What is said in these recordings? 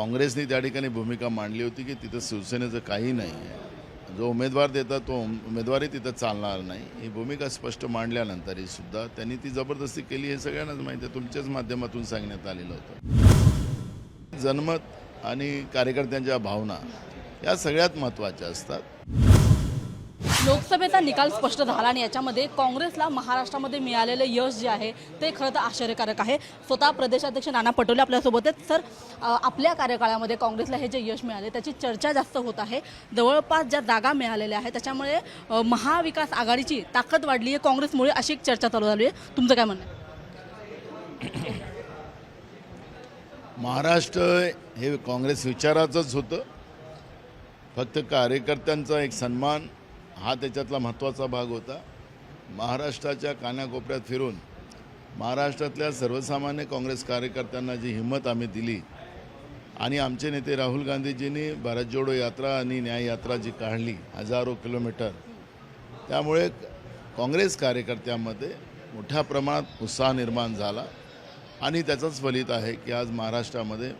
काँग्रेसने त्या ठिकाणी भूमिका मांडली होती की तिथं शिवसेनेचं काही नाही आहे. जो उमेदवार देतात तो उमेदवारी उमेदवारही तिथं चालणार नाही. ही भूमिका स्पष्ट मांडल्यानंतरही सुद्धा त्यांनी ती जबरदस्ती केली हे सगळ्यांनाच माहिती आहे. तुमच्याच माध्यमातून सांगण्यात आलेलं होतं. जनमत आणि कार्यकर्त्यांच्या भावना या सगळ्यात महत्त्वाच्या असतात. लोकसभेचा निकाल स्पष्ट झाला आणि याच्यामध्ये काँग्रेसला महाराष्ट्रामध्ये मिळालेलं यश जे आहे ते खरं तर आश्चर्यकारक आहे. स्वतः प्रदेशाध्यक्ष नाना पटोले आपल्यासोबत आहेत. सर आपल्या कार्यकाळामध्ये काँग्रेसला हे जे यश मिळाले त्याची चर्चा जास्त होत आहे. जवळपास ज्या जागा मिळालेल्या आहेत त्याच्यामुळे महाविकास आघाडीची ताकद वाढली आहे काँग्रेसमुळे अशी एक चर्चा चालू झाली आहे. तुमचं काय म्हणणं आहे? महाराष्ट्र हे काँग्रेस विचाराचंच होतं. फक्त कार्यकर्त्यांचा एक सन्मान हा त्याच्यातला महत्त्वाचा भाग होता. महाराष्ट्राच्या कानाकोपऱ्यात फिरून महाराष्ट्रातल्या सर्वसामान्य काँग्रेस कार्यकर्त्यांना जी हिंमत आम्ही दिली आणि आमचे नेते राहुल गांधीजींनी भारत जोडो यात्रा आणि न्याय यात्रा जी काढली हजारो किलोमीटर त्यामुळे काँग्रेस कार्यकर्त्यांमध्ये मोठ्या प्रमाणात उत्साह निर्माण झाला आणि त्याचंच फलित आहे की आज महाराष्ट्रामध्ये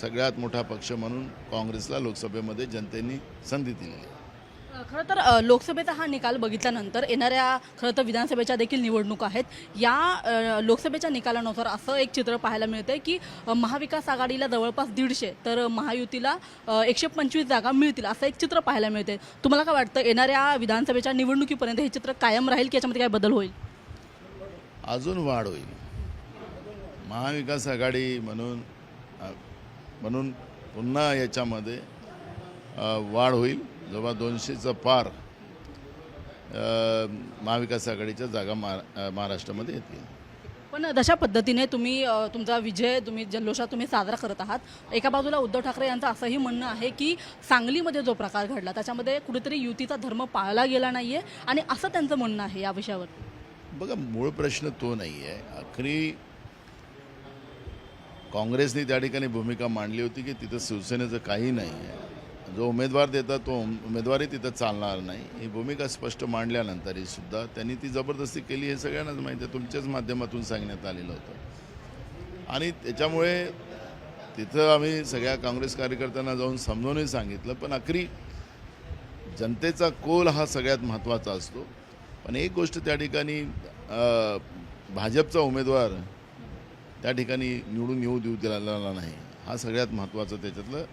सगळ्यात मोठा पक्ष म्हणून काँग्रेसला लोकसभेमध्ये जनतेने संधी दिली आहे. खरं तर लोकसभेचा हा निकाल बघितल्यानंतर येणाऱ्या खरं तर विधानसभेच्या देखील निवडणूक आहेत. या लोकसभेच्या निकालानुसार असं एक चित्र पाहायला मिळतंय की महाविकास आघाडीला जवळपास दीडशे तर महायुतीला एकशे पंचवीस जागा मिळतील असं एक चित्र पाहायला मिळते तुम्हाला काय वाटतं येणाऱ्या विधानसभेच्या निवडणुकीपर्यंत हे चित्र कायम राहील की याच्यामध्ये काय बदल होईल? अजून वाढ होईल. महाविकास आघाडी म्हणून म्हणून पुन्हा याच्यामध्ये वाढ होईल. जवळ दोनशेचं पार महाविकास आघाडीच्या जागा महा महाराष्ट्रामध्ये येतील. पण जशा पद्धतीने तुम्ही तुमचा विजय तुम्ही जल्लोषात तुम्ही साजरा करत आहात. एका बाजूला उद्धव ठाकरे यांचं असंही म्हणणं आहे की सांगलीमध्ये जो प्रकार घडला त्याच्यामध्ये कुठेतरी युतीचा धर्म पाळला गेला नाहीये आणि असं त्यांचं म्हणणं आहे या विषयावर. बघा मूळ प्रश्न तो नाही आहे आखरी काँग्रेसने त्या ठिकाणी भूमिका मांडली होती की तिथं शिवसेनेचं काही नाही आहे जो उमेदवार देतात तो उमेदवारी उमेदवारही तिथं चालणार नाही. ही भूमिका स्पष्ट मांडल्यानंतरही सुद्धा त्यांनी ती जबरदस्ती केली हे सगळ्यांनाच माहिती आहे. तुमच्याच माध्यमातून सांगण्यात आलेलं होतं. आणि त्याच्यामुळे तिथं आम्ही सगळ्या काँग्रेस कार्यकर्त्यांना जाऊन समजावूनही सांगितलं. पण अखरी जनतेचा कोल हा सगळ्यात महत्त्वाचा असतो. पण एक गोष्ट त्या ठिकाणी भाजपचा उमेदवार त्या ठिकाणी निवडून येऊ देऊ दिला नाही. हा सगळ्यात महत्त्वाचं त्याच्यातलं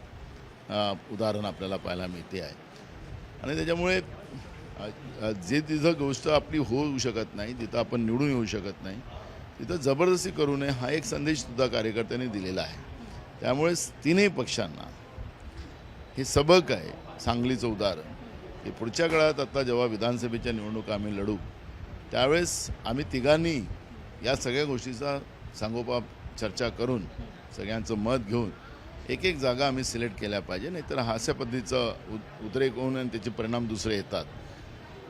उदाहरण आपल्याला पाहायला मिळते आहे. आणि त्याच्यामुळे जे तिथं गोष्ट आपली होऊ शकत नाही तिथं आपण निवडून येऊ शकत नाही तिथं जबरदस्ती करू नये हा एक संदेशसुद्धा कार्यकर्त्यांनी दिलेला आहे. त्यामुळे तिन्ही पक्षांना हे सबक आहे सांगलीचं उदाहरण. की पुढच्या काळात आता जेव्हा विधानसभेच्या निवडणुका आम्ही लढू त्यावेळेस आम्ही तिघांनी या सगळ्या गोष्टीचा सांगोपा चर्चा करून सगळ्यांचं मत घेऊन एक एक जागा आम्ही सिलेक्ट केल्या पाहिजे नाहीतर हा अशा पद्धतीचं उद उद्रेक होऊन आणि त्याचे परिणाम दुसरे येतात.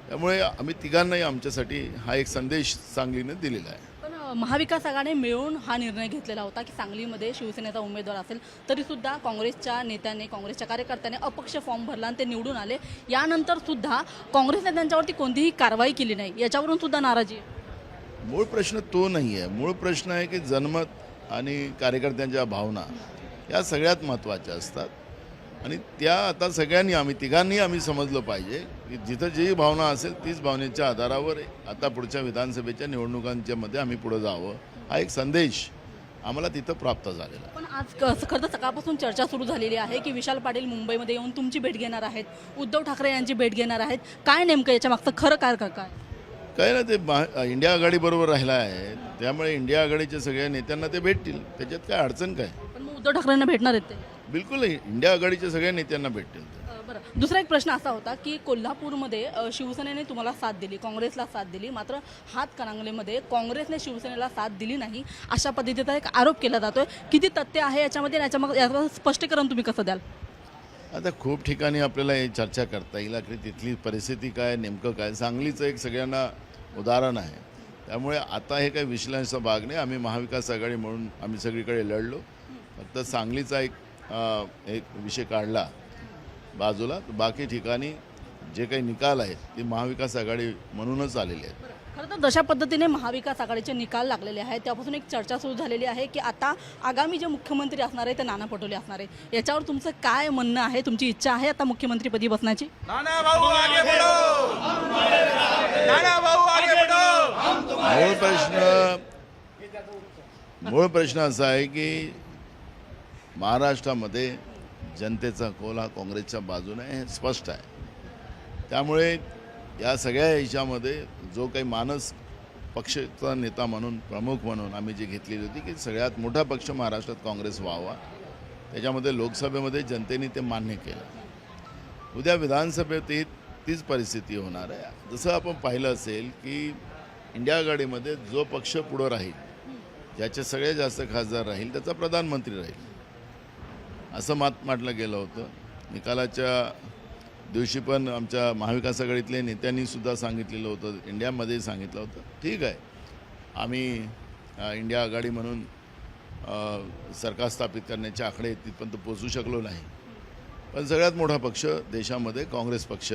त्यामुळे आम्ही तिघांनाही आमच्यासाठी हा एक संदेश सांगलीने दिलेला आहे. पण महाविकास आघाडी मिळून हा निर्णय घेतलेला होता की सांगलीमध्ये शिवसेनेचा उमेदवार असेल तरी सुद्धा काँग्रेसच्या नेत्याने काँग्रेसच्या कार्यकर्त्याने अपक्ष फॉर्म भरला आणि ते निवडून आले. यानंतर सुद्धा काँग्रेसने त्यांच्यावरती कोणतीही कारवाई केली नाही. याच्यावरून सुद्धा नाराजी आहे. मूळ प्रश्न तो नाही आहे मूळ प्रश्न आहे की जनमत आणि कार्यकर्त्यांच्या भावना. या सगळ्यात महत्त्वाच्या असतात. आणि त्या आता सगळ्यांनी आम्ही तिघांनी आम्ही समजलं पाहिजे की जिथं जी भावना असेल तीच भावनेच्या आधारावर आता पुढच्या विधानसभेच्या निवडणुकांच्या मध्ये आम्ही पुढं जावं हा एक संदेश आम्हाला तिथं प्राप्त झालेला पण आज क- खरं तर सकाळपासून चर्चा सुरू झालेली आहे की विशाल पाटील मुंबईमध्ये येऊन तुमची भेट घेणार आहेत उद्धव ठाकरे यांची भेट घेणार आहेत. काय नेमकं याच्या मागचं खरं काय काय काय? काय ना ते महा इंडिया आघाडीबरोबर राहिला आहे त्यामुळे इंडिया आघाडीच्या सगळ्या नेत्यांना ते भेटतील त्याच्यात काय अडचण काय? उद्धव ठाकरेंना भेटणार आहेत ते? बिलकुल इंडिया आघाडीच्या सगळ्या नेत्यांना भेटतील ते. अ, बरं. दुसरा एक प्रश्न असा होता की कोल्हापूरमध्ये अ, शिवसेनेने तुम्हाला साथ दिली काँग्रेसला साथ दिली मात्र हातकणंगलेमध्ये काँग्रेसने शिवसेनेला साथ दिली नाही अशा पद्धतीचा एक आरोप केला जातोय. किती तथ्य आहे याच्यामध्ये? आणि याच्या मग याचं स्पष्टीकरण तुम्ही कसं द्याल? आता खूप ठिकाणी आपल्याला हे चर्चा करता येईल की तिथली परिस्थिती काय नेमकं काय? सांगलीचं एक सगळ्यांना उदाहरण आहे. त्यामुळे आता हे काही विश्लेषणाचा भाग नाही. आम्ही महाविकास आघाडी म्हणून आम्ही सगळीकडे लढलो. फक्त सांगलीचा एक एक विषय काढला बाजूला. तर बाकी ठिकाणी जे काही निकाल आहेत ते महाविकास आघाडी म्हणूनच आलेले आहेत. खरं तर जशा पद्धतीने महाविकास आघाडीचे निकाल लागलेले आहेत. त्यापासून एक चर्चा सुरू झालेली आहे की आता आगामी जे मुख्यमंत्री असणार आहे ते नाना पटोले असणार आहे याच्यावर तुमचं काय म्हणणं आहे? तुमची इच्छा आहे आता मुख्यमंत्रीपदी बसण्याची? नाना भाऊ आगे बढ़ो! नाना भाऊ आगे बढ़ो! मूळ प्रश्न मूळ प्रश्न असा आहे की महाराष्ट्रामध्ये जनतेचा कोल हा काँग्रेसच्या बाजूने आहे हे स्पष्ट आहे. त्यामुळे या सगळ्या ह्याच्यामध्ये जो काही मानस पक्षाचा नेता म्हणून प्रमुख म्हणून आम्ही जी घेतलेली होती की सगळ्यात मोठा पक्ष महाराष्ट्रात काँग्रेस व्हावा. त्याच्यामध्ये लोकसभेमध्ये जनतेने ते मान्य केलं. उद्या विधानसभेतही तीच परिस्थिती होणार आहे. जसं आपण पाहिलं असेल की इंडिया आघाडीमध्ये जो पक्ष पुढं राहील ज्याचे सगळ्यात जास्त खासदार राहील त्याचा प्रधानमंत्री राहील. असं मात मांडलं गेलं होतं. निकालाच्या दिवशी पण आमच्या महाविकास आघाडीतल्या नेत्यांनी सुद्धा सांगितलेलं होतं. इंडियामध्ये सांगितलं होतं. ठीक आहे. आम्ही इंडिया आघाडी म्हणून सरकार स्थापित करण्याचे आकडे तिथपर्यंत पोचू शकलो नाही. पण सगळ्यात मोठा पक्ष देशामध्ये काँग्रेस पक्ष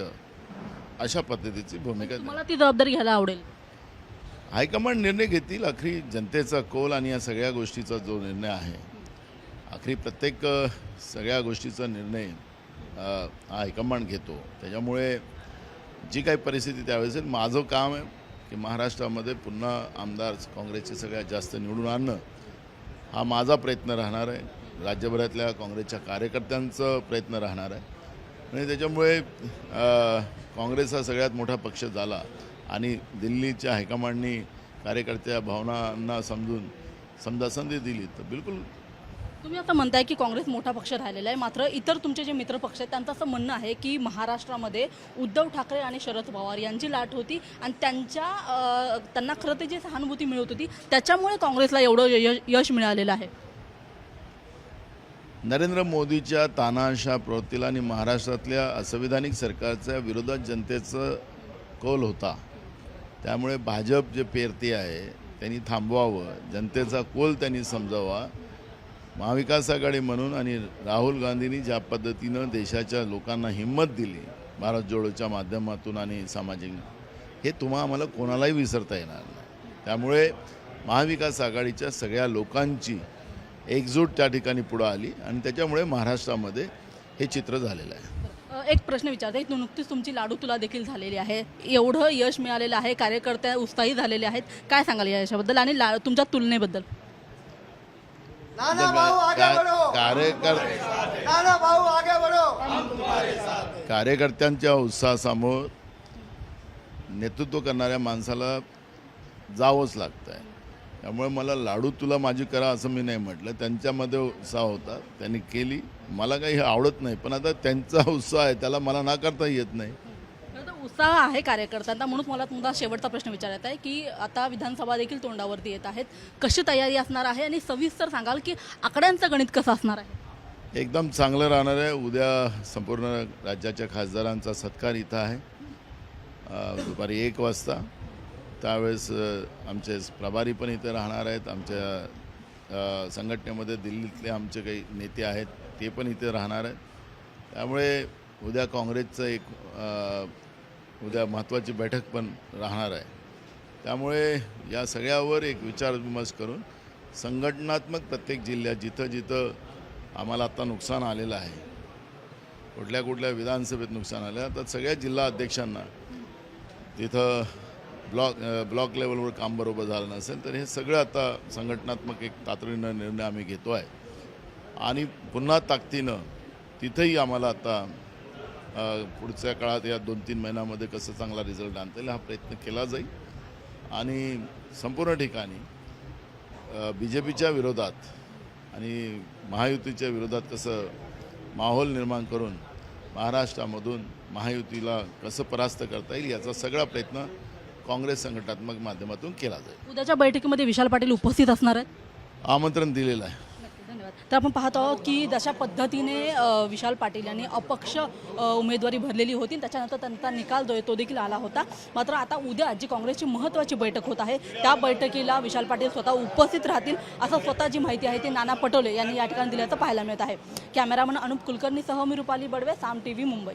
अशा पद्धतीची भूमिका तुम्हाला ती जबाबदारी घ्यायला आवडेल. हायकमांड निर्णय घेतील अखरी जनतेचा कोल आणि या सगळ्या गोष्टीचा जो निर्णय आहे आखरी प्रत्येक सगळ्या गोष्टीचा निर्णय हा हायकमांड घेतो. त्याच्यामुळे जी काही परिस्थिती त्यावेळेस आहे, माझं काम आहे की महाराष्ट्रामध्ये पुन्हा आमदार काँग्रेसचे सगळ्यात जास्त निवडून आणणं. हा माझा प्रयत्न राहणार आहे. राज्यभरातल्या काँग्रेसच्या कार्यकर्त्यांचं प्रयत्न राहणार आहे. आणि त्याच्यामुळे काँग्रेस हा सगळ्यात मोठा पक्ष झाला आणि दिल्लीच्या हायकमांडनी कार्यकर्त्या भावनांना समजून समजा संधी दिली. तर बिलकुल तुम्ही आता म्हणताय की काँग्रेस मोठा पक्ष राहिलेला आहे. मात्र इतर तुमचे जे मित्र पक्ष आहेत त्यांचं असं म्हणणं आहे की महाराष्ट्रामध्ये उद्धव ठाकरे आणि शरद पवार यांची लाट होती आणि त्यांच्या त्यांना खरं ते जी सहानुभूती मिळत होती त्याच्यामुळे काँग्रेसला एवढं यश यश मिळालेलं आहे. नरेंद्र मोदीच्या तानाशा प्रवृत्तीला आणि महाराष्ट्रातल्या असंविधानिक सरकारच्या विरोधात जनतेचं कौल होता. त्यामुळे भाजप जे पेरते आहे त्यांनी थांबवावं जनतेचा कोल त्यांनी समजावा. महाविकास आघाडी म्हणून आणि राहुल गांधींनी ज्या पद्धतीनं देशाच्या लोकांना हिंमत दिली भारत जोडोच्या माध्यमातून आणि सामाजिक हे तुम्हा आम्हाला कोणालाही विसरता येणार नाही. त्यामुळे महाविकास आघाडीच्या सगळ्या लोकांची एकजूट त्या ठिकाणी पुढं आली आणि त्याच्यामुळे महाराष्ट्रामध्ये हे चित्र झालेलं आहे. एक प्रश्न विचारते तू नुकतीच तुमची लाडू तुला देखील झालेली आहे. एवढं यश मिळालेलं आहे कार्यकर्ते उत्साही झालेले आहेत. काय सांगाल या यशाबद्दल आणि ला तुमच्या तुलनेबद्दल? कार्यकर कार्यकर्त्यांच्या उत्साहासमोर नेतृत्व करणाऱ्या माणसाला जावंच लागतं आहे त्यामुळे मला लाडू तुला माझी करा असं मी नाही म्हटलं. त्यांच्यामध्ये उत्साह होता. त्यांनी केली. मला काही आवडत नाही. पण आता त्यांचा उत्साह आहे. त्याला मला नाकारता येत नाही. उत्साह आहे कार्यकर्त्यांना म्हणून मला तुमचा शेवटचा प्रश्न विचारायचा आहे की आता विधानसभा देखील तोंडावरती येत आहेत. कशी तयारी असणार आहे? आणि सविस्तर सांगाल की आकड्यांचं गणित कसं असणार आहे? एकदम चांगलं राहणार आहे. उद्या संपूर्ण राज्याच्या खासदारांचा सत्कार इथं आहे. दुपारी एक वाजता. त्यावेळेस आमचे प्रभारी पण इथे राहणार आहेत. आमच्या संघटनेमध्ये दिल्लीतले आमचे काही नेते आहेत ते पण इथे राहणार आहेत. त्यामुळे उद्या काँग्रेसचं एक उद्या महत्त्वाची बैठक पण राहणार आहे. त्यामुळे या सगळ्यावर एक विचारविमर्श करून संघटनात्मक प्रत्येक जिल्ह्यात जिथं जिथं आम्हाला आता नुकसान आलेलं आहे कुठल्या कुठल्या विधानसभेत नुकसान आलं तर सगळ्या जिल्हा अध्यक्षांना तिथं ब्लॉक ब्लॉक लेवलवर काम बरोबर झालं नसेल तर हे सगळं आता संघटनात्मक एक तातडीनं निर्णय आम्ही घेतो आहे आणि पुन्हा ताकदीनं तिथंही आम्हाला आता पुढच्या काळात या दोन तीन महिन्यामध्ये कसं चांगला रिझल्ट आणता येईल हा प्रयत्न केला जाईल. आणि संपूर्ण ठिकाणी बी जे पीच्या विरोधात आणि महायुतीच्या विरोधात कसं माहोल निर्माण करून महाराष्ट्रामधून महायुतीला कसं परास्त करता येईल याचा सगळा प्रयत्न काँग्रेस संघटनात्मक माध्यमातून केला जाईल. उद्याच्या बैठकीमध्ये विशाल पाटील उपस्थित असणार आहेत. आमंत्रण दिलेलं आहे. तर आपण पाहत आहोत की जशा पद्धतीने विशाल पाटील यांनी अपक्ष उमेदवारी भरलेली होती. त्याच्यानंतर त्यांचा निकाल जो आहे तो देखील आला होता. मात्र आता उद्या जी काँग्रेसची महत्त्वाची बैठक होत आहे त्या बैठकीला विशाल पाटील स्वतः उपस्थित राहतील असं स्वतः जी माहिती आहे ती नाना पटोले यांनी या ठिकाणी दिल्याचं पाहायला मिळत आहे. कॅमेरामन अनुप कुलकर्णीसह मी रुपाली बडवे साम टी व्ही मुंबई.